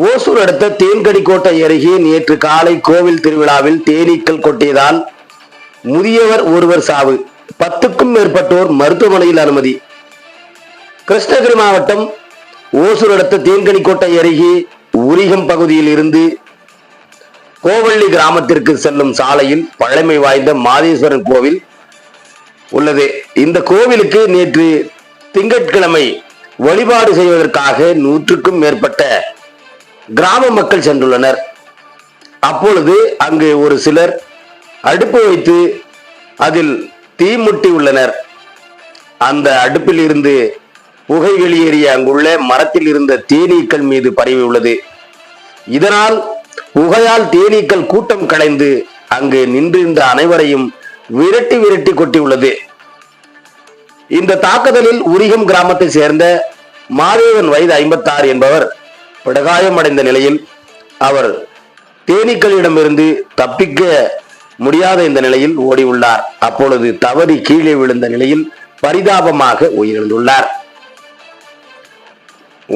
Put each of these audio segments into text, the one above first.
ஓசூர் அடுத்த தேன்கடிக்கோட்டை அருகே நேற்று காலை கோவில் திருவிழாவில் தேனீக்கள் கொட்டியதால் முதியவர் ஒருவர் சாவு. பத்துக்கும் மேற்பட்டோர் மருத்துவமனையில் அனுமதி. கிருஷ்ணகிரி மாவட்டம் ஓசூர் அடுத்த தேன்கனிக்கோட்டை அருகே உரிகம் பகுதியில் இருந்து கோவள்ளி கிராமத்திற்கு செல்லும் சாலையில் பழமை வாய்ந்த மாதேஸ்வரன் கோவில் உள்ளது. இந்த கோவிலுக்கு நேற்று திங்கட்கிழமை வழிபாடு செய்வதற்காக நூற்றுக்கும் மேற்பட்ட கிராம மக்கள் சென்றுள்ளனர். அப்பொழுது அங்கு ஒரு சிலர் அடுப்பு வைத்து அதில் தீ முட்டி உள்ளனர். அந்த அடுப்பில் இருந்து புகை வெளியேறிய அங்குள்ள மரத்தில் இருந்த தேனீக்கள் மீது பரவி உள்ளது. இதனால் புகையால் தேனீக்கள் கூட்டம் கலைந்து அங்கு நின்றிருந்த அனைவரையும் விரட்டி விரட்டி கொட்டியுள்ளது இந்த தாக்குதலில் உரிகம் கிராமத்தை சேர்ந்த மாதேவன் வயது ஐம்பத்தாறு என்பவர் படுகாயமடைந்த நிலையில் அவர் தேனீக்களிடமிருந்து தப்பிக்க முடியாத இந்த நிலையில் ஓடி உள்ளார் அப்பொழுது தவறி கீழே விழுந்த நிலையில் பரிதாபமாக உயிரிழந்துள்ளார்.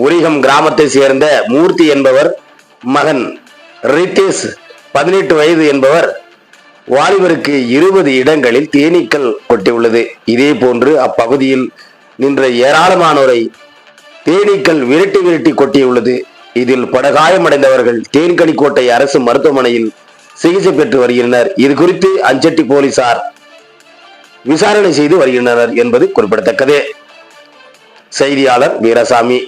உரிகம் கிராமத்தை சேர்ந்த மூர்த்தி என்பவர் மகன் ரித்தேஷ் பதினெட்டு வயது என்பவர் வாலிபருக்கு இருபது இடங்களில் தேனீக்கள் கொட்டியுள்ளது. இதே போன்று அப்பகுதியில் நின்ற ஏராளமானோரை தேனீக்கள் விரட்டி விரட்டி கொட்டியுள்ளது. இதில் படுகாயமடைந்தவர்கள் தேன்கனிக்கோட்டை அரசு மருத்துவமனையில் சிகிச்சை பெற்று வருகின்றனர். இது குறித்து அஞ்சட்டி போலீசார் விசாரணை செய்து வருகின்றனர் என்பது குறிப்பிடத்தக்கது. செய்தியாளர் வீரசாமி.